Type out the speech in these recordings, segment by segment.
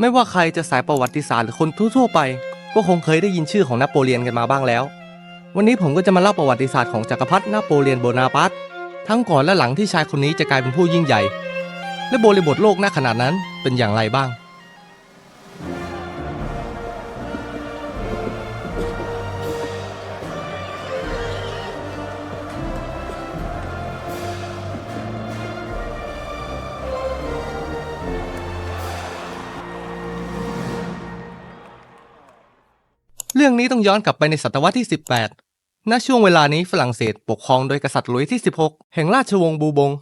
ไม่ว่าใครจะสายประวัติศาสตร์หรือคนทั่วๆไป ก็คงเคยได้ยินชื่อของนโปเลียนกันมาบ้างแล้ว วันนี้ผมก็จะมาเล่าประวัติศาสตร์ของจักรพรรดินโปเลียนโบนาปาร์ตทั้งก่อนและหลังที่ชายคนนี้จะกลายเป็นผู้ยิ่งใหญ่ และบริบทโลกณขนาดนั้นเป็นอย่างไรบ้าง เรื่องนี้ต้องย้อนกลับไปในศตวรรษที่ 18 ณ ช่วงเวลานี้ฝรั่งเศสปกครองโดยกษัตริย์หลุยส์ที่ 16 แห่งราชวงศ์บูบง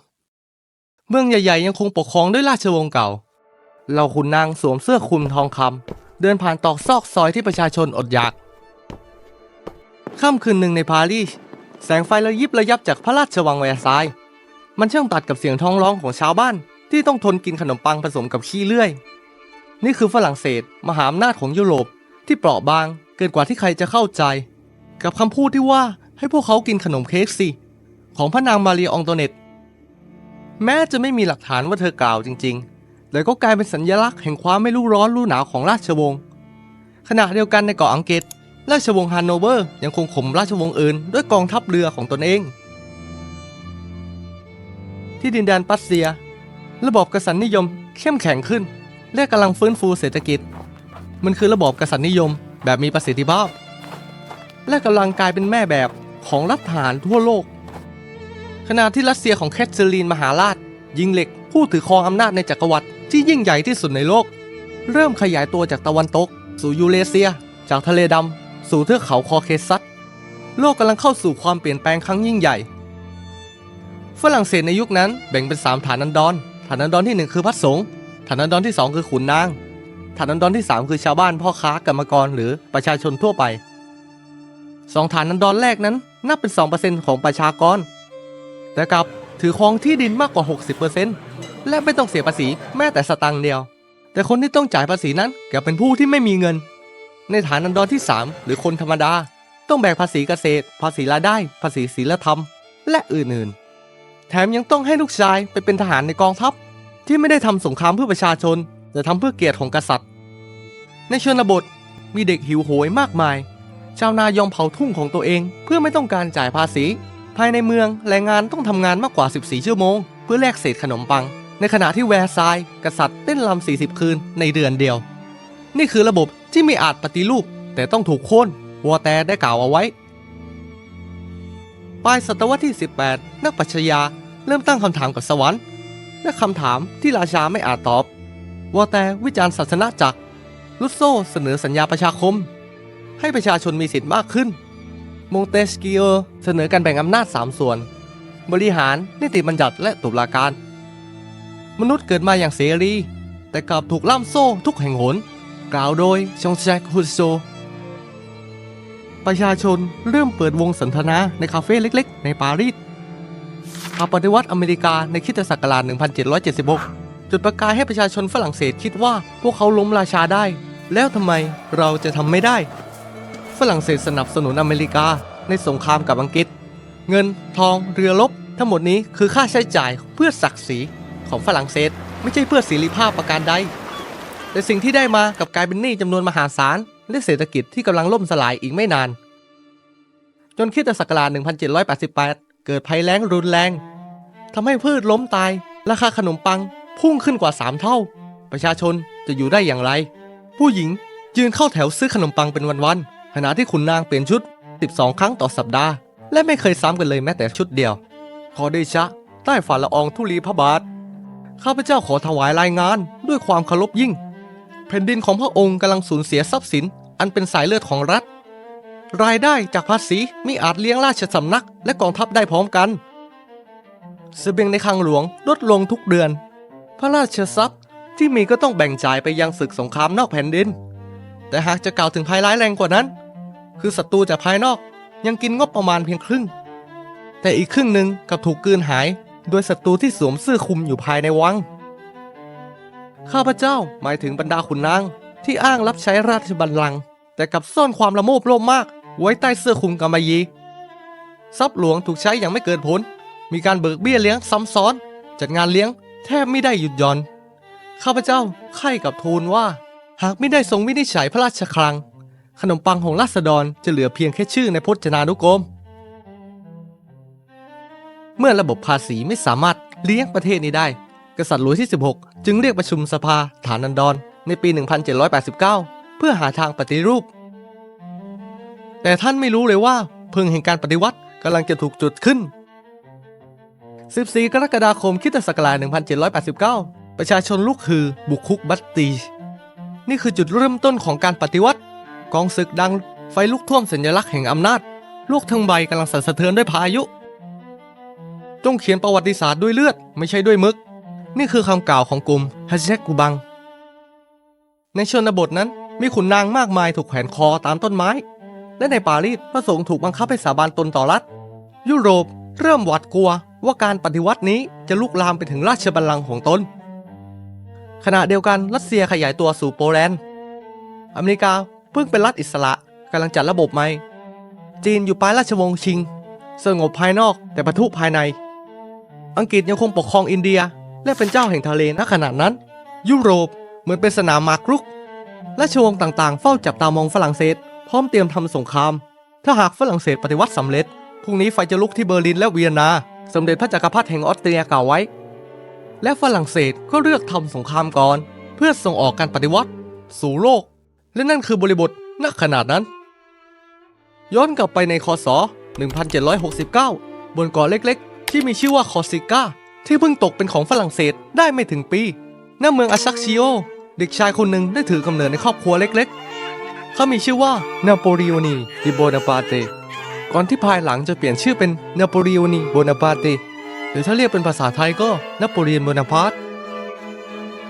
เมืองใหญ่ๆ ยังคงปกครองด้วยราชวงศ์เก่า เราขุนนางสวมเสื้อคลุมทองคำเดินผ่านตอกซอกซอยที่ประชาชนอดอยาก ค่ำคืนหนึ่งในปารีส แสงไฟระยิบระยับจากพระราชวังแวร์ซาย มันช่างตัดกับเสียงท้องร้องของชาวบ้าน ที่ต้องทนกินขนมปังผสมกับขี้เลื่อย นี่คือฝรั่งเศสมหาอำนาจของยุโรปที่เปราะบาง เกินกว่าที่ใครจะเข้าใจ กับคำพูดที่ว่าให้พวกเขากินขนมเค้กสิ ของพระนางมารีอองโตเนตแม้จะไม่มีหลักฐานว่าเธอกล่าวจริง ๆ แต่ก็กลายเป็นสัญลักษณ์แห่งความไม่รู้ร้อนรู้หนาวของราชวงศ์ ขณะเดียวกันในเกาะอังกฤษ ราชวงศ์ฮันโนเวอร์ยังคงข่มราชวงศ์อื่นด้วยกองทัพเรือของตนเอง ที่ดินแดนปัสเซีย ระบบกษัตริย์นิยมเข้มแข็งขึ้น และกำลังฟื้นฟูเศรษฐกิจ มันคือระบบกษัตริย์นิยม แบบมีประสิทธิภาพ และกำลังกลายเป็นแม่แบบของรัฐทหารทั่วโลก ขณะที่รัสเซียของแคทเธอรีนมหาราช ยิงเหล็กผู้ถือครองอำนาจในจักรวรรดิที่ยิ่งใหญ่ที่สุดในโลก เริ่มขยายตัวจากตะวันตก สู่ยูเรเซีย จากทะเลดำสู่เทือกเขาคอเคซัสโลกกำลังเข้าสู่ความเปลี่ยนแปลงครั้งยิ่งใหญ่ ฝรั่งเศสในยุคนั้นแบ่งเป็น 3 ฐานันดร ฐานันดรทีหนึ่1 คือพระสงฆ์ ฐานันดรที่ 2 คือขุนนาง ฐานันดรที่ 3 คือชาวบ้านพ่อค้ากรรมกรหรือประชาชนทั่วไปสองฐานันดรแรกนั้นนับเป็น 2%ของประชากร แต่กลับถือครองที่ดินมากกว่า 60%และไม่ต้องเสียภาษีแม้แต่สตังค์เดียว แต่คนที่ต้องจ่ายภาษีนั้นกลับเป็นผู้ที่ไม่มีเงิน ในฐานันดรที่ 3 หรือคนธรรมดา ต้องแบกภาษีเกษตร ภาษีรายได้ ภาษีศีลธรรม และอื่นๆ แถมยังต้องให้ลูกชายไปเป็นทหารในกองทัพ ที่ไม่ได้ทำสงครามเพื่อประชาชน แต่ทำเพื่อเกียรติของกษัตริย์ ในชนบทมีเด็กหิวโหยมากมาย ชาวนายอมเผาทุ่งของตัวเองเพื่อไม่ต้องการจ่ายภาษี ภายในเมืองแรงงานต้องทำงานมากกว่า 14 ชั่วโมง เพื่อแลกเศษขนมปัง ในขณะที่แวร์ซายกษัตริย์เต้นรำ40 คืนในเดือนเดียว นี่คือระบบที่ไม่อาจปฏิรูป แต่ต้องถูกโค่นวอแตได้กล่าวเอาไว้ปลายศตวรรษที่ 18 นักปรัชญาเริ่มตั้งคำถามกับสวรรค์ และคำถามที่ราชาไม่อาจตอบ วอแตวิจารณ์ศาสนาจักรลุโซเสนอสัญญาประชาคม ให้ประชาชนมีสิทธิ์มากขึ้น มงเตสกิโอเสนอการแบ่งอำนาจ 3 ส่วน บริหารนิติบัญญัติและตุลาการ มนุษย์เกิดมาอย่างเสรี แต่กลับถูกล่ามโซ่ทุกแห่งหน กล่าวโดยชองแซกฮุสโซประชาชนเริ่มเปิดวงสนทนาในคาเฟ่เล็ก ๆ ในปารีสข่าปฏิวัติอเมริกาในคริสตศักราช1776 จุดประกายให้ประชาชนฝรั่งเศสคิดว่าพวกเขาล้มราชาได้ แล้วทำไมเราจะทำไม่ได้ ฝรั่งเศสสนับสนุนอเมริกาในสงครามกับอังกฤษ เงินทองเรือรบทั้งหมดนี้คือค่าใช้จ่ายเพื่อศักดิ์ศรีของฝรั่งเศส ไม่ใช่เพื่อศิริภาพประการใด แต่สิ่งที่ได้มากับกลายเป็นหนี้จำนวนมหาศาล และเศรษฐกิจที่กำลังล่มสลายอีกไม่นาน จนคริสตศักราช1788 เกิดภัยแล้งรุนแรงทำให้พืชล้มตาย ราคาขนมปัง พุ่งขึ้นกว่า 3 เท่า ประชาชนจะอยู่ได้อย่างไร ผู้หญิงยืนเข้าแถวซื้อขนมปังเป็นวันๆขณะที่ขุนนางเปลี่ยนชุด 12 ครั้งต่อสัปดาห์ และไม่เคยซ้ำกันเลยแม้แต่ชุดเดียว ขอเดชะ ใต้ฝ่าละอองธุลีพระบาท ข้าพเจ้าขอถวายรายงานด้วยความเคารพยิ่ง แผ่นดินของพระองค์กำลังสูญเสียทรัพย์สิน อันเป็นสายเลือดของรัฐ รายได้จากภาษีมิอาจเลี้ยงราชสำนัก และกองทัพได้พร้อมกันเสบียงในคลังหลวงลดลงทุกเดือน พระราชทรัพย์ที่มีก็ต้องแบ่งจ่ายไปยังศึกสงครามนอกแผ่นดิน แต่หากจะกล่าวถึงภัยร้ายแรงกว่านั้น คือศัตรูจากภายนอกยังกินงบประมาณเพียงครึ่ง แต่อีกครึ่งหนึ่งกับถูกกลืนหายโดยศัตรูที่สวมเสื้อคลุมอยู่ภายในวัง ข้าพเจ้าหมายถึงบรรดาขุนนางที่อ้างรับใช้ราชบัลลังก์แต่กับซ่อนความละโมบโลภมาก ไว้ใต้เสื้อคลุมกำมะยี ทรัพย์หลวงถูกใช้อย่างไม่เกิดผล มีการเบิกเบี้ยเลี้ยงซ้ำซ้อน จัดงานเลี้ยง แทบไม่ได้หยุดหย่อน ข้าพเจ้าไข้กับทูลว่า หากไม่ได้ทรงวินิจฉัยพระราชคลัง ขนมปังของราษฎรจะเหลือเพียงแค่ชื่อในพจนานุกรม เมื่อระบบภาษีไม่สามารถเลี้ยงประเทศนี้ได้ กษัตริย์หลุยส์ที่ 16 จึงเรียกประชุมสภาฐานันดรในปี 1789 เพื่อหาทางปฏิรูป แต่ท่านไม่รู้เลยว่าเพิงแห่งการปฏิวัติกำลังจะถูกจุดขึ้น 14 กรกฎาคมคริสตศักราช1789 ประชาชนลุกฮือ บุกคุกบัตตี นี่คือจุดเริ่มต้นของการปฏิวัติ กองศึกดังไฟลุกท่วมสัญลักษณ์แห่งอำนาจ โลกทั้งใบกำลังสั่นสะเทือนด้วยพายุ จงเขียนประวัติศาสตร์ด้วยเลือดไม่ใช่ด้วยมึก นี่คือคำกล่าวของกลุ่มฮัชแชกกูบัง ในชนบทนั้นมีขุนนางมากมายถูกแขวนคอตามต้นไม้ และในปารีสพระสงฆ์ถูกบังคับให้สาบานตนต่อรัฐ ยุโรปเริ่มหวาดกลัว ว่าการปฏิวัตินี้จะลุกลามไปถึงราชบัลลังก์ของตน ขณะเดียวกันรัสเซียขยายตัวสู่โปแลนด์ อเมริกาเพิ่งเป็นรัฐอิสระกำลังจัดระบบใหม่ จีนอยู่ปลายราชวงศ์ชิง สงบภายนอกแต่ปะทุภายใน อังกฤษยังคงปกครองอินเดียและเป็นเจ้าแห่งทะเลณขณะนั้น ยุโรปเหมือนเป็นสนามหมากรุก ราชวงศ์ต่างๆ เฝ้าจับตามองฝรั่งเศส พร้อมเตรียมทำสงคราม ถ้าหากฝรั่งเศสปฏิวัติสำเร็จพรุ่งนี้ไฟจะลุกที่เบอร์ลินและเวียนนา สมเด็จพระจักรพรรดิแห่งออสเตรียกล่าวไว้ และฝรั่งเศสก็เลือกทำสงครามก่อน เพื่อส่งออกการปฏิวัติ สู่โลก และนั่นคือบริบทณขนาดนั้น ย้อนกลับไปในคศ 1769 บนเกาะเล็กๆ ที่มีชื่อว่าคอร์ซิก้าที่เพิ่งตกเป็นของฝรั่งเศสได้ไม่ถึงปีณเมืองอาชักชิโอ เด็กชายคนหนึ่งได้ถือกำเนิดในครอบครัวเล็กๆ เขามีชื่อว่านาโปลีโอนีดิโบนาปาเต ก่อนที่ภายหลังจะเปลี่ยนชื่อเป็นนโปเลีโอนีโบนาปาเตหรือถ้าเรียกเป็นภาษาไทยก็นโปเลียนโบนาปาร์ต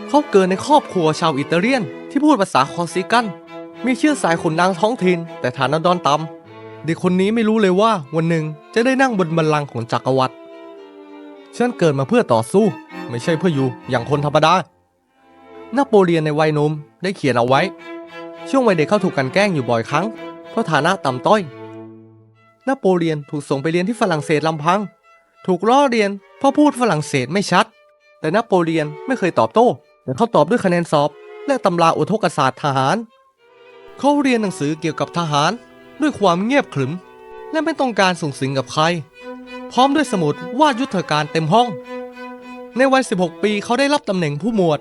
เขาเกิดในครอบครัวชาวอิตาเลียน ที่พูดภาษาคอร์ซิกัน มีเชื้อสายขุนนางท้องถิ่นแต่ฐานะดอนต่ำเด็กคนนี้ไม่รู้เลยว่าวันหนึ่งจะได้นั่งบนบัลลังก์ของจักรวรรดิฉันเกิดมาเพื่อต่อสู้ ไม่ใช่เพื่ออยู่อย่างคนธรรมดานโปเลียนในวัยหนุ่มได้เขียนเอาไว้ ช่วงวัยเด็กเขาถูกกันแกล้งอยู่บ่อยครั้ง เพราะฐานะต่ำต้อย นโปเลียนถูกส่งไปเรียนที่ฝรั่งเศสลำพัง ถูกล้อเรียนเพราะพูดฝรั่งเศสไม่ชัด แต่นโปเลียนไม่เคยตอบโต้ แต่เขาตอบด้วยคะแนนสอบ และตำราอุทกศาสตร์ทหาร เขาเรียนหนังสือเกี่ยวกับทหาร ด้วยความเงียบขรึม และไม่ต้องการส่งสิงกับใคร พร้อมด้วยสมุดวาดยุทธการเต็มห้อง ในวัย 16 ปีเขาได้รับตำแหน่งผู้หมวด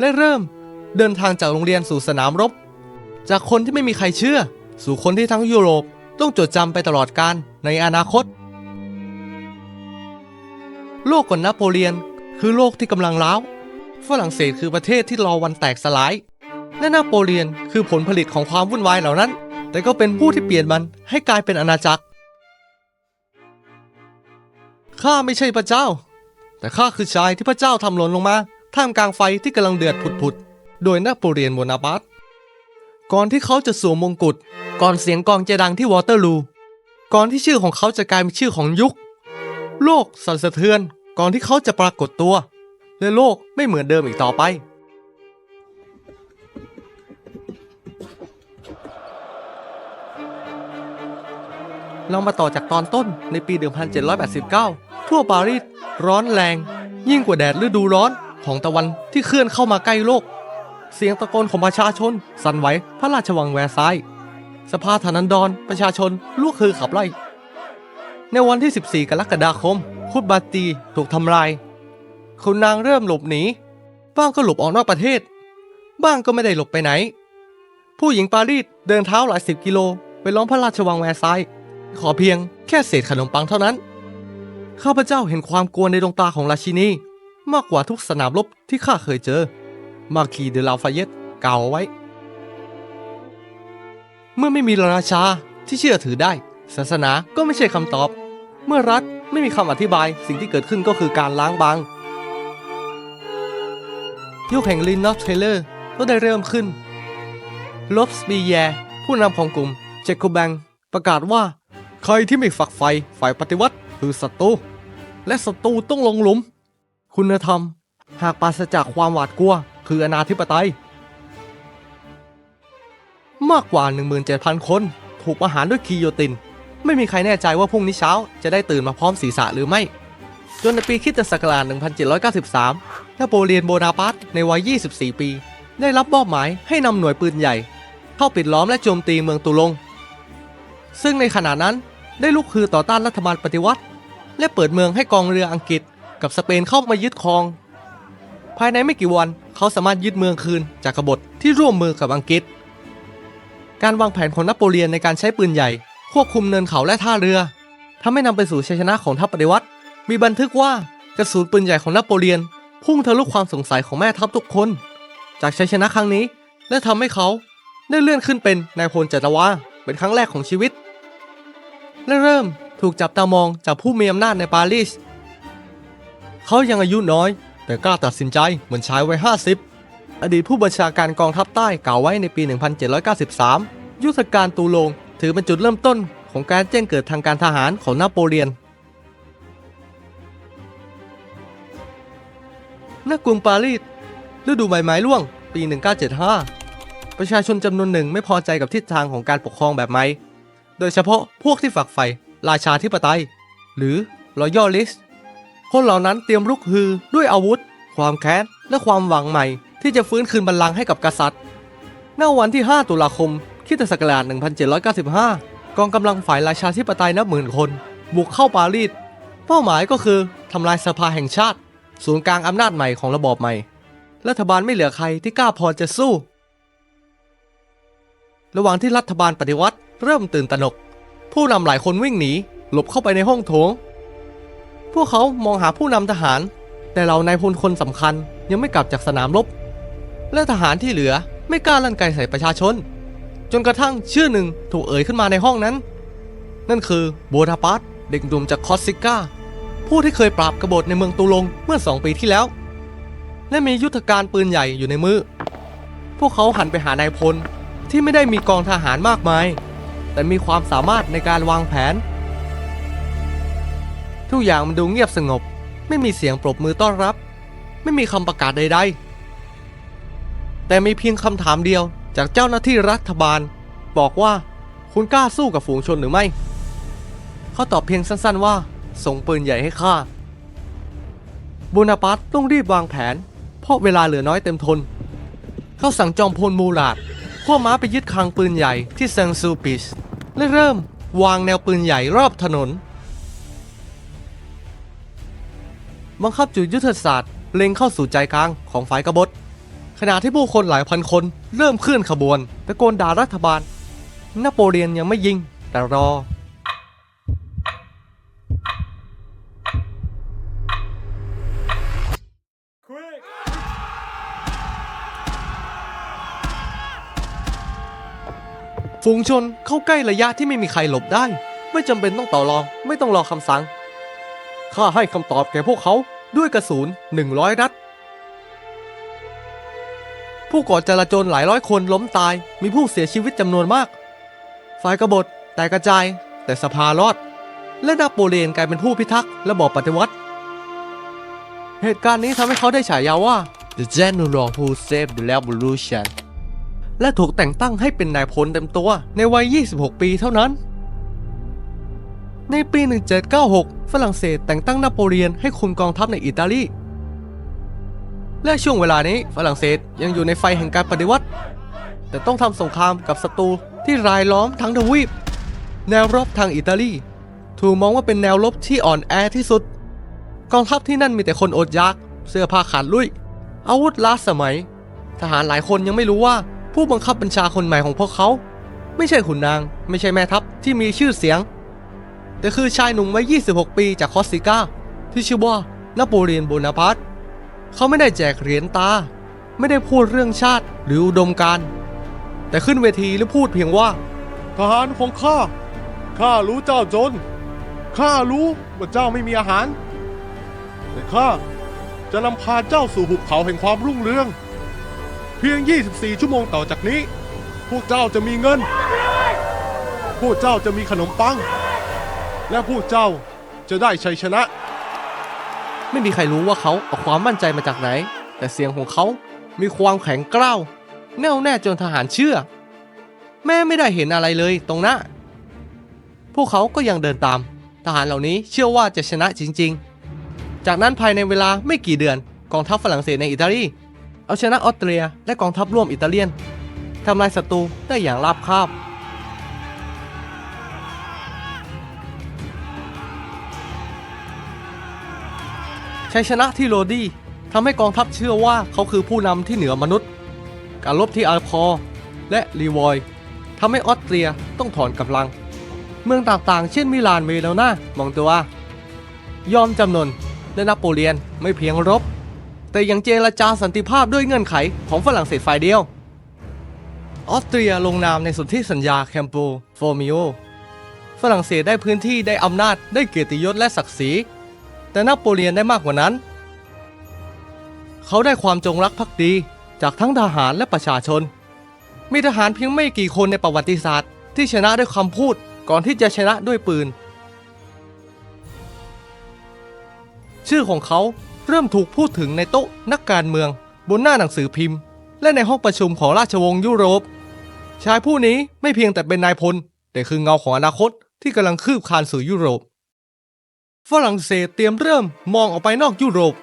และเริ่มเดินทางจากโรงเรียนสู่สนามรบ จากคนที่ไม่มีใครเชื่อ สู่คนที่ทั้งยุโรป ต้องจดจำไปตลอดกาลในอนาคต โลกก่อนนโปเลียนคือโลกที่กำลังร้าว ฝรั่งเศสคือประเทศที่รอวันแตกสลาย และนโปเลียนคือผลผลิตของความวุ่นวายเหล่านั้น แต่ก็เป็นผู้ที่เปลี่ยนมันให้กลายเป็นอาณาจักร ข้าไม่ใช่พระเจ้า แต่ข้าคือชายที่พระเจ้าทำหล่นลงมา ท่ามกลางไฟที่กำลังเดือดผุดๆ โดยนโปเลียนโบนาปาร์ตก่อนที่เขาจะสวมมงกุฎ ก่อนเสียงกองจะดังที่วอเตอร์ลู ก่อนที่ชื่อของเขาจะกลายเป็นชื่อของยุค โลกสั่นสะเทือน ก่อนที่เขาจะปรากฏตัว และโลกไม่เหมือนเดิมอีกต่อไป เรามาต่อจากตอนต้นในปี 1789 ทั่วปารีสร้อนแรง ยิ่งกว่าแดดฤดูร้อนของตะวันที่เคลื่อนเข้ามาใกล้โลก เสียงตะโกนของประชาชน สั่นไหวพระราชวังแวร์ซาย สภาธนันดร ประชาชนลูกคือขับไล่ ในวันที่ 14 กรกฎาคม คุดบาตีถูกทำลาย คุณนางเริ่มหลบหนี บ้างก็หลบออกนอกประเทศ บ้างก็ไม่ได้หลบไปไหน ผู้หญิงปารีสเดินเท้าหลายสิบกิโล ไปล้อมพระราชวังแวร์ซายขอเพียงแค่เศษขนมปังเท่านั้น ข้าพเจ้าเห็นความกลัวในดวงตาของราชินี มากกว่าทุกสนามรบที่ข้าเคยเจอ มาคีเดลาฟายเยตกล่าวไว้ เมื่อไม่มีราชาที่เชื่อถือได้ ศาสนาก็ไม่ใช่คำตอบ เมื่อรัฐไม่มีคำอธิบายสิ่งที่เกิดขึ้นก็คือการล้างบาง ยุคแห่งลินนอตเทเลอร์ก็ได้เริ่มขึ้นลบสปีแยร์ผู้นำของกลุ่มเจคโคแบงประกาศว่า ใครที่ไม่ฝักใฝ่ฝ่ายปฏิวัติคือศัตรูและศัตรูต้องลงหลุม คุณธรรม หากปราศจากความหวาดกลัว คืออนาธิปไตย มากกว่า 17,000 คน ถูกประหารด้วยกิโยติน ไม่มีใครแน่ใจว่าพรุ่งนี้เช้าจะได้ตื่นมาพร้อมศีรษะหรือไม่ จนในปีคริสตศักราช1793นโปเลียนโบนาปาร์ตในวัย 24 ปี ได้รับมอบหมายให้นำหน่วยปืนใหญ่ เข้าปิดล้อมและโจมตีเมืองตูลง ซึ่งในขณะนั้นได้ลุกคือต่อต้านรัฐบาลปฏิวัติ และเปิดเมืองให้กองเรืออังกฤษ กับสเปนเข้ามายึดครอง ภายในไม่กี่วันเขาสามารถยึดเมืองคืนจากกบฏที่ร่วมมือกับอังกฤษ การวางแผนของนโปเลียนในการใช้ปืนใหญ่ ควบคุมเนินเขาและท่าเรือทำให้นำไปสู่ชัยชนะของทัพปฏิวัติ มีบันทึกว่ากระสุนปืนใหญ่ของนโปเลียน พุ่งทะลุความสงสัยของแม่ทัพทุกคน จากชัยชนะครั้งนี้ และทำให้เขาได้เลื่อนขึ้นเป็นนายพลจัตวาเป็นครั้งแรกของชีวิต และเริ่มถูกจับตามองจากผู้มีอำนาจในปารีส เขายังอายุน้อย แต่กล้าตัดสินใจเหมือนชายวัย50 อดีตผู้บัญชาการกองทัพใต้กล่าวไว้ในปี 1793 ยุทธการตูโลงถือเป็นจุดเริ่มต้นของการแจ้งเกิดทางการทหารของนโปเลียนณกรุงปารีสฤดูใบไม้ร่วง ปี 1975 ประชาชนจำนวนหนึ่งไม่พอใจกับทิศทางของการปกครองแบบใหม่โดยเฉพาะพวกที่ฝักใฝ่ราชาธิปไตย หรือ Royalist คนเหล่านั้นเตรียมลุกฮือด้วยอาวุธ ความแค้น และความหวังใหม่ ที่จะฟื้นคืนบัลลังก์ให้กับกษัตริย์ณวันที่ 5 ตุลาคมคิตศักราช1795 กองกำลังฝ่ายราชาธิปไตยนับหมื่นคน บุกเข้าปารีส เป้าหมายก็คือทำลายสภาแห่งชาติ ศูนย์กลางอำนาจใหม่ของระบอบใหม่ รัฐบาลไม่เหลือใครที่กล้าพอจะสู้ ระหว่างที่รัฐบาลปฏิวัติเริ่มตื่นตระหนก ผู้นำหลายคนวิ่งหนี หลบเข้าไปในห้องโถง พวกเขามองหาผู้นำทหาร แต่เหล่านายพลคนสำคัญยังไม่กลับจากสนามรบ และทหารที่เหลือไม่กล้าลั่นไกใส่ประชาชน จนกระทั่งชื่อหนึ่งถูกเอ่ยขึ้นมาในห้องนั้น นั่นคือโบนาปาร์ตเด็กหนุ่มจากคอสซิก้า ผู้ที่เคยปราบกบฏในเมืองตูลงเมื่อสองปีที่แล้ว และมียุทธการปืนใหญ่อยู่ในมือ พวกเขาหันไปหานายพลที่ไม่ได้มีกองทหารมากมาย แต่มีความสามารถในการวางแผน ทุกอย่างมันดูเงียบสงบ ไม่มีเสียงปรบมือต้อนรับ ไม่มีคำประกาศใด ๆ แต่มีเพียงคำถามเดียว จากเจ้าหน้าที่รัฐบาล บอกว่าคุณกล้าสู้กับฝูงชนหรือไม่ เขาตอบเพียงสั้นๆว่า ส่งปืนใหญ่ให้ข้าบูนาปัตต้องรีบวางแผน เพราะเวลาเหลือน้อยเต็มทน เขาสั่งจอมพลมูลาดขั้วม้าไปยึดคลังปืนใหญ่ที่เซงซูปิสและเริ่มวางแนวปืนใหญ่รอบถนน บังคับจุดยุทธศาสตร์ เล็งเข้าสู่ใจกลางของฝ่ายกบฏ ขณะที่ผู้คนหลายพันคนเริ่มเคลื่อนขบวนตะโกนด่ารัฐบาล นโปเลียนยังไม่ยิง แต่รอ ฝูงชนเข้าใกล้ระยะที่ไม่มีใครหลบได้ ไม่จำเป็นต้องต่อรอง ไม่ต้องรอคำสั่ง ข้าให้คำตอบแก่พวกเขาด้วยกระสุน100นัด ผู้ก่อจลาจลหลายร้อยคนล้มตาย มีผู้เสียชีวิตจำนวนมาก ฝ่ายกบฏแตกกระจาย แต่สภารอด และนโปเลียนกลายเป็นผู้พิทักษ์ระบอบปฏิวัติ เหตุการณ์นี้ทำให้เขาได้ฉายาว่า The General Who Saved the Revolution และถูกแต่งตั้งให้เป็นนายพลเต็มตัวในวัย 26 ปีเท่านั้น ในปี 1796 ฝรั่งเศสแต่งตั้งนโปเลียนให้คุมกองทัพในอิตาลี และช่วงเวลานี้ฝรั่งเศสยังอยู่ในไฟแห่งการปฏิวัติ แต่ต้องทำสงครามกับศัตรูที่รายล้อมทั้งทวีป แนวรบทางอิตาลี ถูกมองว่าเป็นแนวรบที่อ่อนแอที่สุด กองทัพที่นั่นมีแต่คนอดอยาก เสื้อผ้าขาดลุย อาวุธล้าสมัย ทหารหลายคนยังไม่รู้ว่าผู้บังคับบัญชาคนใหม่ของพวกเขา ไม่ใช่ขุนนาง ไม่ใช่แม่ทัพที่มีชื่อเสียง แต่คือชายหนุ่มวัย 26 ปีจากคอสซิก้าที่ชื่อว่านโปเลียนโบนาปาร์ต เขาไม่ได้แจกเหรียญตา ไม่ได้พูดเรื่องชาติหรืออุดมการ แต่ขึ้นเวทีแล้วพูดเพียงว่า ทหารของข้า ข้ารู้เจ้าจน ข้ารู้ว่าเจ้าไม่มีอาหาร แต่ข้าจะนำพาเจ้าสู่หุบเขาแห่งความรุ่งเรือง เพียง 24 ชั่วโมงต่อจากนี้ พวกเจ้าจะมีเงิน พวกเจ้าจะมีขนมปัง และพวกเจ้าจะได้ชัยชนะ ไม่มีใครรู้ว่าเขาเอาความมั่นใจมาจากไหน แต่เสียงของเขามีความแข็งกร้าวแน่วแน่จนทหารเชื่อ แม่ไม่ได้เห็นอะไรเลยตรงหน้า พวกเขาก็ยังเดินตาม ทหารเหล่านี้เชื่อว่าจะชนะจริง ๆ จากนั้นภายในเวลาไม่กี่เดือนกองทัพฝรั่งเศสในอิตาลี เอาชนะออสเตรียและกองทัพร่วมอิตาเลียนทำลายศัตรูได้อย่างราบคาบ ชัยชนะที่โรดี้ทำให้กองทัพเชื่อว่าเขาคือผู้นำที่เหนือมนุษย์ การรบที่อาร์คอและรีวอยทำให้ออสเตรียต้องถอนกำลัง เมืองต่างๆ เช่นมิลานเมเลนามองตัวยอมจำนนและนโปเลียนไม่เพียงรบ แต่ยังเจรจาสันติภาพด้วยเงื่อนไขของฝรั่งเศสฝ่ายเดียว ออสเตรียลงนามในสนธิสัญญาแคมโปโฟมิโอฝรั่งเศสได้พื้นที่ได้อำนาจได้เกียรติยศและศักดิ์ศรี แต่นโปเลียนได้มากกว่านั้น เขาได้ความจงรักภักดีจากทั้งทหารและประชาชน มีทหารเพียงไม่กี่คนในประวัติศาสตร์ ที่ชนะด้วยคำพูดก่อนที่จะชนะด้วยปืน ชื่อของเขาเริ่มถูกพูดถึงในโต๊ะนักการเมือง บนหน้าหนังสือพิมพ์ และในห้องประชุมของราชวงศ์ยุโรป ชายผู้นี้ไม่เพียงแต่เป็นนายพล แต่คือเงาของอนาคตที่กำลังคืบคลานสู่ยุโรป ฝรั่งเศสเตรียมเริ่มมองออกไปนอกยุโรป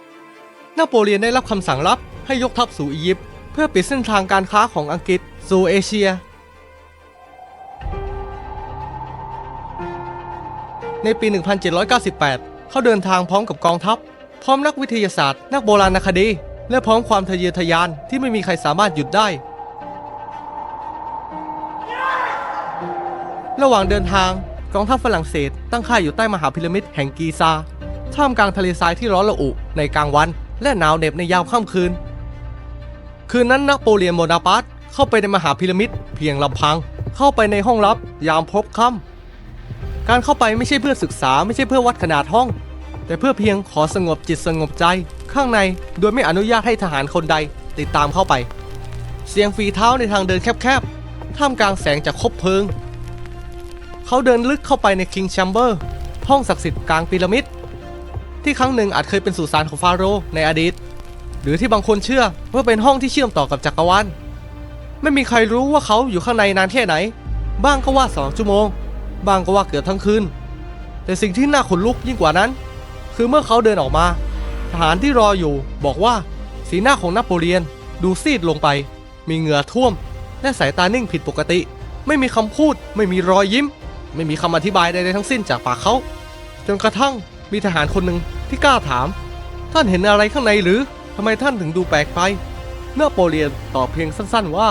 นโปเลียนได้รับคำสั่งลับให้ยกทัพสู่อียิปต์เพื่อปิดเส้นทางการค้าของอังกฤษสู่เอเชีย ในปี 1798 เขาเดินทางพร้อมกับกองทัพ พร้อมนักวิทยาศาสตร์ นักโบราณคดี และพร้อมความทะเยอทะยานที่ไม่มีใครสามารถหยุดได้ ระหว่างเดินทางกองทัพฝรั่งเศส ตั้งค่ายอยู่ใต้มหาพีระมิดแห่งกีซาท่ามกลางทะเลทรายที่ร้อนระอุในกลางวัน และหนาวเหน็บในยามค่ำคืน คืนนั้นนโปเลียนโบนาปาร์ตเข้าไปในมหาพีระมิดเพียงลำพัง เข้าไปในห้องลับยามพบค่ำการเข้าไปไม่ใช่เพื่อศึกษาไม่ใช่เพื่อวัดขนาดห้อง แต่เพื่อเพียงขอสงบจิตสงบใจ ข้างในโดยไม่อนุญาตให้ทหารคนใดติดตามเข้าไป เสียงฝีเท้าในทางเดินแคบๆท่ามกลางแสงจากคบเพลิง เขาเดินลึกเข้าไปใน King Chamber ห้องศักดิ์สิทธิ์กลางพีระมิด ที่ครั้งหนึ่งอาจเคยเป็นสุสานของฟาโรห์ในอดีต หรือที่บางคนเชื่อว่าเป็นห้องที่เชื่อมต่อกับจักรวาลไม่มีใครรู้ว่าเขาอยู่ข้างในนานแค่ไหน บ้างก็ว่าสองชั่วโมง บ้างก็ว่าเกือบทั้งคืน แต่สิ่งที่น่าขนลุกยิ่งกว่านั้น คือเมื่อเขาเดินออกมา ทหารที่รออยู่บอกว่าสีหน้าของนโปเลียนดูซีดลงไป มีเหงื่อท่วม และสายตานิ่งผิดปกติ ไม่มีคำพูด ไม่มีรอยยิ้ม ไม่มีคำอธิบายใดๆทั้งสิ้นจากปากเขา จนกระทั่งมีทหารคนหนึ่งที่กล้าถาม ท่านเห็นอะไรข้างในหรือทำไมท่านถึงดูแปลกไป เนโปเลียนตอบเพียงสั้นๆว่า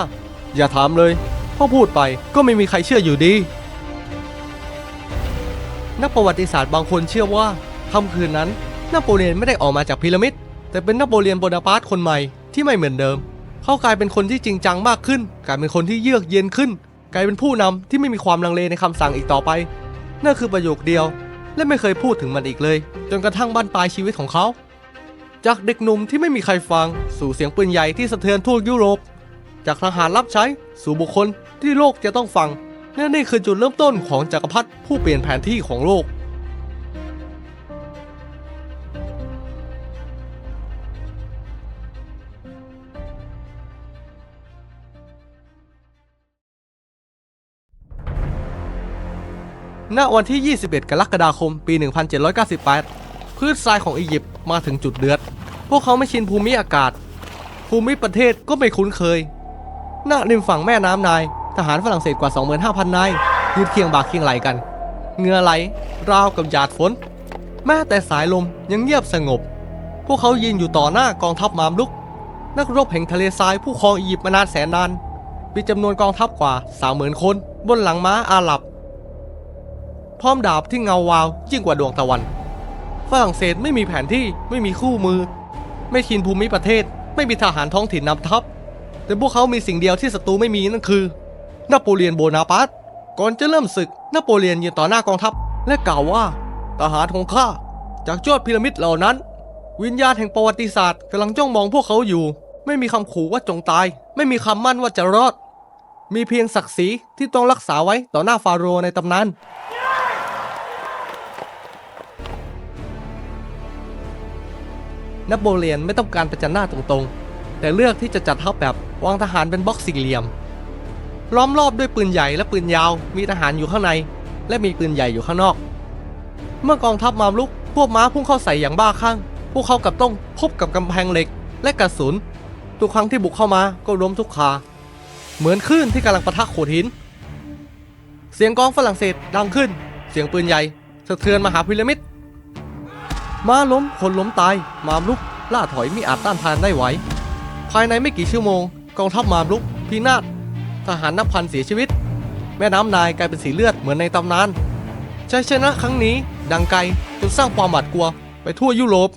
อย่าถามเลยพราะพูดไปก็ไม่มีใครเชื่ออยู่ดี นักประวัติศาสตร์บางคนเชื่อว่าค่ำคืนนั้นนโปเลียนไม่ได้ออกมาจากพีระมิด แต่เป็นนโปเลียนโบนาปาร์ตคนใหม่ที่ไม่เหมือนเดิม เขากลายเป็นคนที่จริงจังมากขึ้น กลายเป็นคนที่เยือกเย็นขึ้น กลายเป็นผู้นำที่ไม่มีความลังเลในคำสั่งอีกต่อไป นั่นคือประโยคเดียว และไม่เคยพูดถึงมันอีกเลย จนกระทั่งบั้นปลายชีวิตของเขา จากเด็กหนุ่มที่ไม่มีใครฟัง สู่เสียงปืนใหญ่ที่สะเทือนทั่วยุโรป จากทหารรับใช้สู่บุคคลที่โลกจะต้องฟังนั่นนี่คือจุดเริ่มต้นของจักรพรรดิผู้เปลี่ยนแผนที่ของโลก ณวันที่ 21 กรกฎาคม ปี 1798 พืชทรายของอียิปต์มาถึงจุดเดือด พวกเขาไม่ชินภูมิอากาศ ภูมิประเทศก็ไม่คุ้นเคย ณ ริมฝั่งแม่น้ำนาย ทหารฝรั่งเศสกว่า 25,000 นาย ยืนเคียงบ่าเคียงไหลกัน เงื่อไหล ราวกับหยาดฝน แม้แต่สายลมยังเงียบสงบ พวกเขายืนอยู่ต่อหน้ากองทัพมามลุก นักรบแห่งทะเลทรายผู้ครองอียิปต์มานานแสนนาน มีจำนวนกองทัพกว่า 30,000 คน บนหลังม้าอาหรับ พร้อมดาบที่เงาวาวยิ่งกว่าดวงตะวัน ฝรั่งเศสไม่มีแผนที่ไม่มีคู่มือ ไม่ชินภูมิประเทศ ไม่มีทหารท้องถิ่นนำทัพ แต่พวกเขามีสิ่งเดียวที่ศัตรูไม่มีนั่นคือนโปเลียนโบนาปาร์ตก่อนจะเริ่มศึกนโปเลียนยืนต่อหน้ากองทัพ และกล่าวว่าทหารของข้าจากยอดพีระมิดเหล่านั้น วิญญาณแห่งประวัติศาสตร์กำลังจ้องมองพวกเขาอยู่ ไม่มีคำขู่ว่าจงตาย ไม่มีคำมั่นว่าจะรอด มีเพียงศักดิ์ศรีที่ต้องรักษาไว้ต่อหน้าฟาโรห์ในตำนาน นโปเลียนไม่ต้องการประจันหน้าตรงๆ แต่เลือกที่จะจัดทัพแบบวางทหารเป็นบล็อกสี่เหลี่ยม ล้อมรอบด้วยปืนใหญ่และปืนยาว มีทหารอยู่ข้างใน และมีปืนใหญ่อยู่ข้างนอก เมื่อกองทัพมามลุก พวกม้าพุ่งเข้าใส่อย่างบ้าคลั่ง พวกเขากับต้องพบกับกำแพงเหล็ก และกระสุน ทุกครั้งที่บุกเข้ามาก็ล้มทุกขาเหมือนคลื่นที่กำลังปะทะโขดหิน เสียงกองฝรั่งเศสดังขึ้น เสียงปืนใหญ่สะเทือนมหาพีระมิด ม้าล้มคนล้มตาย มามลุก ล่าถอยมิอาจต้านทานได้ไหว ภายในไม่กี่ชั่วโมง กองทัพมามลุก พินาศทหารนับพันเสียชีวิต แม่น้ำนายกลายเป็นสีเลือดเหมือนในตำนานชัยชนะครั้งนี้ดังไกลจนสร้างความหวาดกลัวไปทั่วยุโรป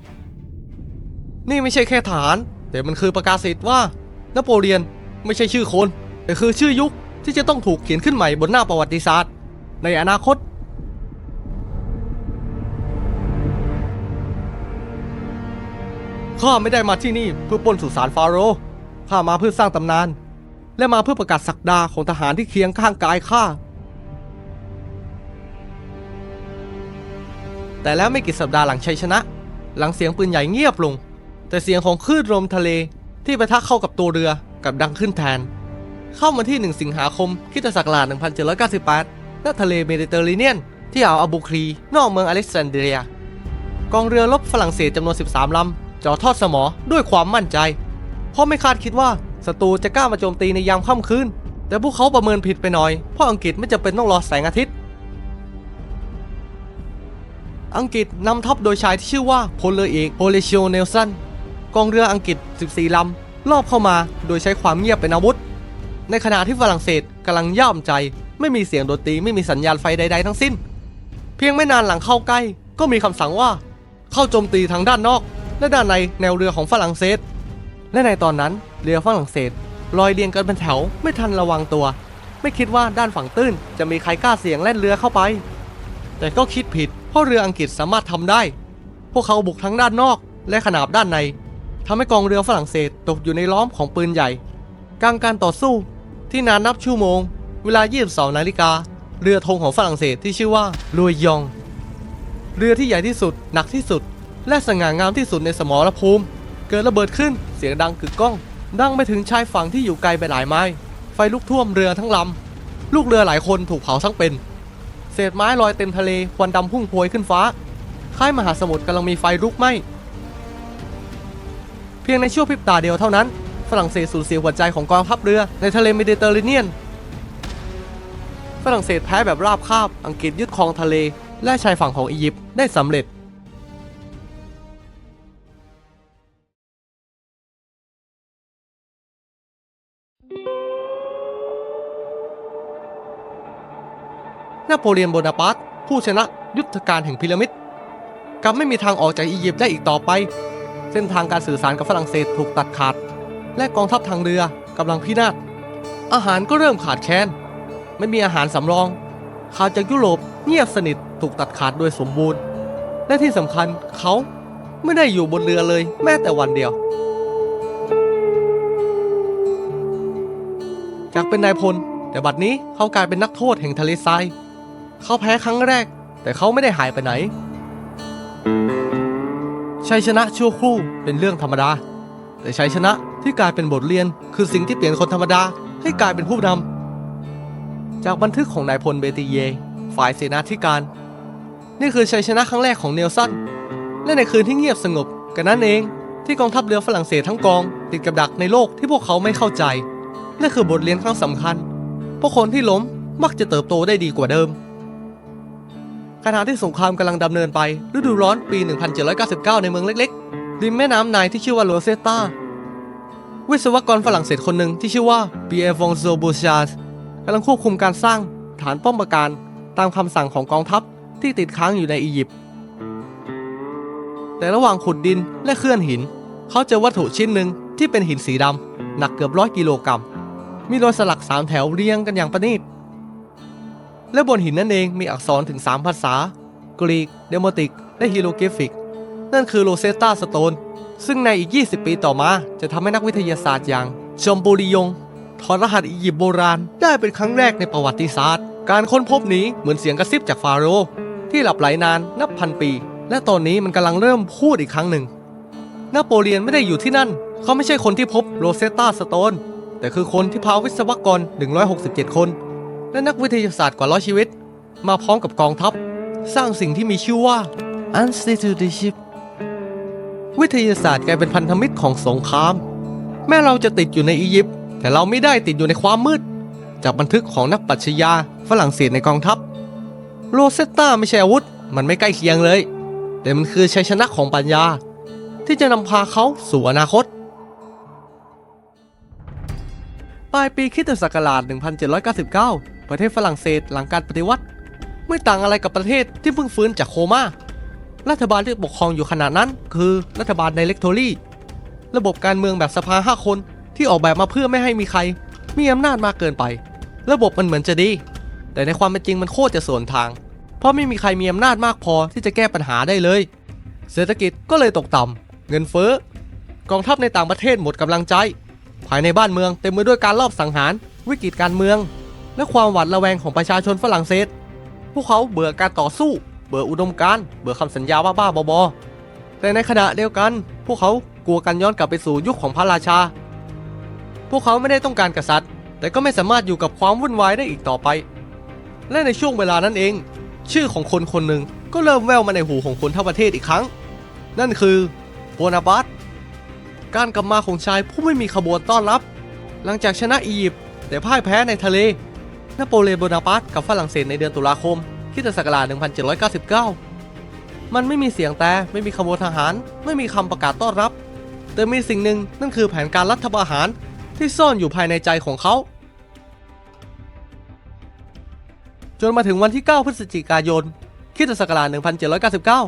นี่ไม่ใช่แค่ฐาน แต่มันคือประกาศสิทธิ์ว่านโปเลียนไม่ใช่ชื่อคน แต่คือชื่อยุคที่จะต้องถูกเขียนขึ้นใหม่บนหน้าประวัติศาสตร์ ในอนาคต ข้าไม่ได้มาที่นี่เพื่อปล้นสุสานฟาโรห์ข้ามาเพื่อสร้างตำนาน และมาเพื่อประกาศศักดาของทหารที่เคียงข้างกายข้า แต่แล้วไม่กี่สัปดาห์หลังชัยชนะ หลังเสียงปืนใหญ่เงียบลง แต่เสียงของคลื่นลมทะเลที่ปะทะเข้ากับตัวเรือกับดังขึ้นแทน เข้ามาที่ 1 สิงหาคมคริสตศักราช1798ณทะเลเมดิเตอร์เรเนียน ที่อ่าวอาบูครี นอกเมืองอเล็กซานเดรีย กองเรือรบฝรั่งเศสจำนวน 13 ลำ จ่อทอดสมอด้วยความมั่นใจ เพราะไม่คาดคิดว่าศัตรูจะกล้ามาโจมตีในยามค่ำคืน แต่พวกเขาประเมินผิดไปหน่อย เพราะอังกฤษไม่จำเป็นต้องรอแสงอาทิตย์ อังกฤษนำทัพโดยชายที่ชื่อว่าพลเรือเอกโฮเลชิโอเนลสันกองเรืออังกฤษ 14 ลำรอบเข้ามาโดยใช้ความเงียบเป็นอาวุธ ในขณะที่ฝรั่งเศสกำลังย่ามใจ ไม่มีเสียงดนตรีไม่มีสัญญาณไฟใด ๆ ทั้งสิ้น เพียงไม่นานหลังเข้าใกล้ ก็มีคำสั่งว่า เข้าโจมตีทางด้านนอก และด้านในแนวเรือของฝรั่งเศส และในตอนนั้นเรือฝรั่งเศสลอยเรียงกันเป็นแถวไม่ทันระวังตัว ไม่คิดว่าด้านฝั่งตื้นจะมีใครกล้าเสี่ยงแล่นเรือเข้าไป แต่ก็คิดผิดเพราะเรืออังกฤษสามารถทำได้ พวกเขาบุกทั้งด้านนอกและขนาบด้านในทำให้กองเรือฝรั่งเศสตกอยู่ในล้อมของปืนใหญ่ กลางการต่อสู้ที่นานนับชั่วโมง เวลา 22นาฬิกาเรือธงของฝรั่งเศสที่ชื่อว่าลุยยอง เรือที่ใหญ่ที่สุดหนักที่สุด และสง่างามที่สุดในสมรภูมิ เกิดระเบิดขึ้นเสียงดังกึกก้อง ดังไปถึงชายฝั่งที่อยู่ไกลไปหลายไม้ ไฟลุกท่วมเรือทั้งลำ ลูกเรือหลายคนถูกเผาทั้งเป็น เศษไม้ลอยเต็มทะเลควันดำพุ่งพวยขึ้นฟ้าคล้ายมหาสมุทรกำลังมีไฟลุกไหมเพียงในช่วงพริบตาเดียวเท่านั้น ฝรั่งเศสสูญเสียหัวใจของกองทัพเรือในทะเลเมดิเตอร์เรเนียน ฝรั่งเศสแพ้แบบราบคาบ อังกฤษยึดครองทะเล และชายฝั่งของอียิปต์ได้สำเร็จ นโปเลียนโบนาปาร์ตผู้ชนะยุทธการแห่งพีระมิดกลับไม่มีทางออกจากอียิปต์ได้อีกต่อไป เส้นทางการสื่อสารกับฝรั่งเศสถูกตัดขาด และกองทัพทางเรือกำลังพินาศอาหารก็เริ่มขาดแคลนไม่มีอาหารสำรองข่าวจากยุโรปเงียบสนิทถูกตัดขาดโดยสมบูรณ์ และที่สำคัญเขาไม่ได้อยู่บนเรือเลยแม้แต่วันเดียว จากเป็นนายพล แต่บัดนี้เขากลายเป็นนักโทษแห่งทะเลทราย เขาแพ้ครั้งแรก แต่เขาไม่ได้หายไปไหน ชัยชนะชั่วครู่เป็นเรื่องธรรมดา แต่ชัยชนะที่กลายเป็นบทเรียน คือสิ่งที่เปลี่ยนคนธรรมดาให้กลายเป็นผู้นำจากบันทึกของนายพลเบติเย ฝ่ายเสนาธิการ นี่คือชัยชนะครั้งแรกของเนลสันและในคืนที่เงียบสงบกันนั้นเองที่กองทัพเรือฝรั่งเศสทั้งกอง ติดกับดักในโลกที่พวกเขาไม่เข้าใจนั่นคือบทเรียนครั้งสำคัญพราะคนที่ล้มมักจะเติบโตได้ดีกว่าเดิม ขณะที่สงครามกำลังดำเนินไป ฤดูร้อนปี 1799 ในเมืองเล็กๆ ริมแม่น้ำไนที่ชื่อว่าโรเซตาวิศวกรฝรั่งเศสคนหนึ่งที่ชื่อว่าปีเอฟองโซบูชาร์กำลังควบคุมการสร้างฐานป้อมปราการตามคำสั่งของกองทัพที่ติดค้างอยู่ในอียิปต์ แต่ระหว่างขุดดินและเคลื่อนหิน เขาเจอวัตถุชิ้นหนึ่งที่เป็นหินสีดำหนักเกือบร้อยกิโลกรัม มีรอยสลักสามแถวเรียงกันอย่างประณีต และบนหินนั่นเองมีอักษรถึง 3 ภาษา กรีก เดโมติก และฮีโรกริฟิก นั่นคือโรเซตตาสโตน ซึ่งในอีก 20 ปีต่อมาจะทำให้นักวิทยาศาสตร์อย่างชอมบูริยงถอดรหัสอียิปต์โบราณได้เป็นครั้งแรกในประวัติศาสตร์ การค้นพบนี้เหมือนเสียงกระซิบจากฟาโรห์ที่หลับไหลนานนับพันปี และตอนนี้มันกำลังเริ่มพูดอีกครั้งหนึ่งนโปเลียนไม่ได้อยู่ที่นั่น เขาไม่ใช่คนที่พบโรเซตตาสโตน แต่คือคนที่พาวิศวกร 167 คน และนักวิทยาศาสตร์กว่าร้อยชีวิต มาพร้อมกับกองทัพ สร้างสิ่งที่มีชื่อว่า Institute Ship วิทยาศาสตร์กลายเป็นพันธมิตรของสงคราม แม้เราจะติดอยู่ในอียิปต์แต่เราไม่ได้ติดอยู่ในความมืด จากบันทึกของนักปรัชญาฝรั่งเศสในกองทัพ โรเซตตาไม่ใช่อาวุธ มันไม่ใกล้เคียงเลย แต่มันคือชัยชนะของปัญญา ที่จะนำพาเขาสู่อนาคตปลายปีคริสตศักราช 1799 ประเทศฝรั่งเศสหลังการปฏิวัติ ไม่ต่างอะไรกับประเทศที่เพิ่งฟื้นจากโคม่ารัฐบาลที่ปกครองอยู่ขณะนั้น คือรัฐบาลไดเรกโทรีระบบการเมืองแบบสภาห้าคนที่ออกแบบมาเพื่อไม่ให้มีใคร มีอำนาจมากเกินไป ระบบมันเหมือนจะดี แต่ในความเป็นจริงมันโคตรจะสวนทาง เพราะไม่มีใครมีอำนาจมากพอที่จะแก้ปัญหาได้เลย เศรษฐกิจก็เลยตกต่ำเงินเฟ้อกองทัพในต่างประเทศหมดกำลังใจ ภายในบ้านเมืองเต็มไปด้วยการลอบสังหาร วิกฤตการเมือง และความหวาดระแวงของประชาชนฝรั่งเศส พวกเขาเบื่อการต่อสู้ เบื่ออุดมการณ์เบื่อคำสัญญาบ้าๆบอๆแต่ในขณะเดียวกัน พวกเขากลัวการย้อนกลับไปสู่ยุคของพระราชา พวกเขาไม่ได้ต้องการกษัตริย์ แต่ก็ไม่สามารถอยู่กับความวุ่นวายได้อีกต่อไป และในช่วงเวลานั้นเอง ชื่อของคนคนหนึ่งก็เริ่มแว่วมาในหูของคนทั้งประเทศอีกครั้ง นั่นคือโบนาปาร์ตการกลับมาของชายผู้ไม่มีขบวนต้อนรับ หลังจากชนะอียิปต์แต่พ่ายแพ้ในทะเล นโปเลียนโบนาปาร์ตกับฝรั่งเศสในเดือนตุลาคมคริสตศักราช1799 มันไม่มีเสียงแต่ไม่มีขบวนทหาร ไม่มีคำประกาศต้อนรับ แต่มีสิ่งหนึ่งนั่นคือแผนการรัฐประหารที่ซ่อนอยู่ภายในใจของเขา จนมาถึงวันที่ 9 พฤศจิกายนคริสตศักราช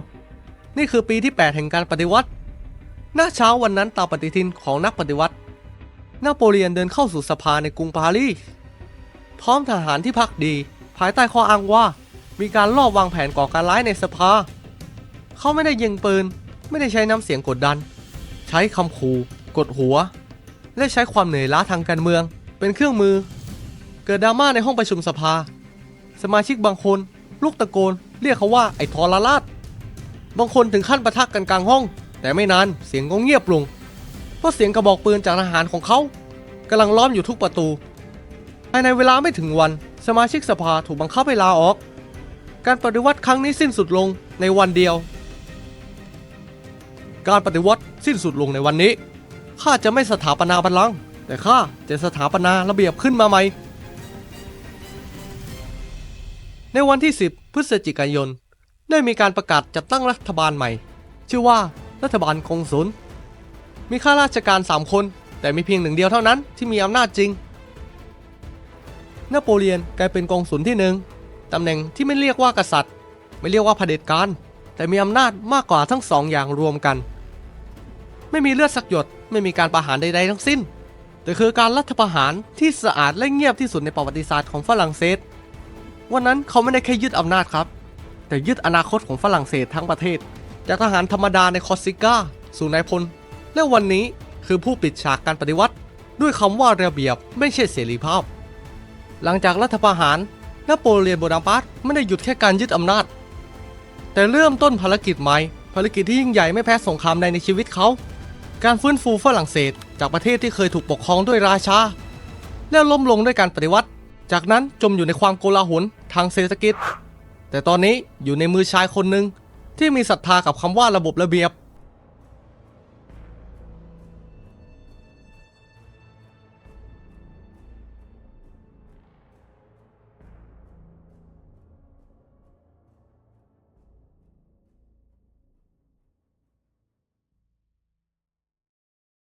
1799 นี่คือปีที่ 8 แห่งการปฏิวัติ หน้าเช้าวันนั้นตามปฏิทินของนักปฏิวัติ นโปเลียนเดินเข้าสู่สภาในกรุงปารีส พร้อมทหารที่พักดี ภายใต้ข้ออ้างว่า มีการลอบวางแผนก่อการร้ายในสภา เขาไม่ได้ยิงปืน ไม่ได้ใช้น้ำเสียงกดดัน ใช้คำขู่กดหัว และใช้ความเหนื่อยล้าทางการเมือง เป็นเครื่องมือ เกิดดราม่าในห้องประชุมสภา สมาชิกบางคนลุกตะโกน เรียกเขาว่าไอ้ทรราชบางคนถึงขั้นประทักกันกลางห้อง แต่ไม่นานเสียงก็เงียบลงเพราะเสียงกระบอกปืนจากทหารของเขากำลังล้อมอยู่ทุกประตู ภายในเวลาไม่ถึงวัน สมาชิกสภาถูกบังคับให้ลาออก การปฏิวัติครั้งนี้สิ้นสุดลงในวันเดียว การปฏิวัติสิ้นสุดลงในวันนี้ ข้าจะไม่สถาปนาบัลลังก์แต่ข้าจะสถาปนาระเบียบขึ้นมาใหม่ ในวันที่ 10 พฤศจิกายน ได้มีการประกาศจัดตั้งรัฐบาลใหม่ ชื่อว่ารัฐบาลกงสุลมีข้าราชการ 3 คน แต่มีเพียงหนึ่งเดียวเท่านั้นที่มีอำนาจจริง นโปเลียนกลายเป็นกองสุลที่หนึ่งตำแหน่งที่ไม่เรียกว่ากษัตริย์ ไม่เรียกว่าเผด็จการ แต่มีอำนาจมากกว่าทั้งสองอย่างรวมกัน ไม่มีเลือดสักหยดไม่มีการประหารใดๆทั้งสิ้น แต่คือการรัฐประหารที่สะอาดและเงียบที่สุดในประวัติศาสตร์ของฝรั่งเศส วันนั้นเขาไม่ได้แค่ยึดอำนาจครับ แต่ยึดอนาคตของฝรั่งเศสทั้งประเทศ จากทหารธรรมดาในคอร์ซิก้าสู่นายพล และวันนี้คือผู้ปิดฉากการปฏิวัติ ด้วยคำว่าระเบียบไม่ใช่เสรีภาพ หลังจากรัฐประหารนโปเลียนโบนาปาร์ตไม่ได้หยุดแค่การยึดอำนาจ แต่เริ่มต้นภารกิจใหม่ภารกิจที่ยิ่งใหญ่ไม่แพ้สงครามใดในชีวิตเขา การฟื้นฟูฝรั่งเศส จากประเทศที่เคยถูกปกครองด้วยราชา แล้วล้มลงด้วยการปฏิวัติ จากนั้นจมอยู่ในความโกลาหลทางเศรษฐกิจ แต่ตอนนี้อยู่ในมือชายคนหนึ่งที่มีศรัทธากับคำว่าระบบระเบียบ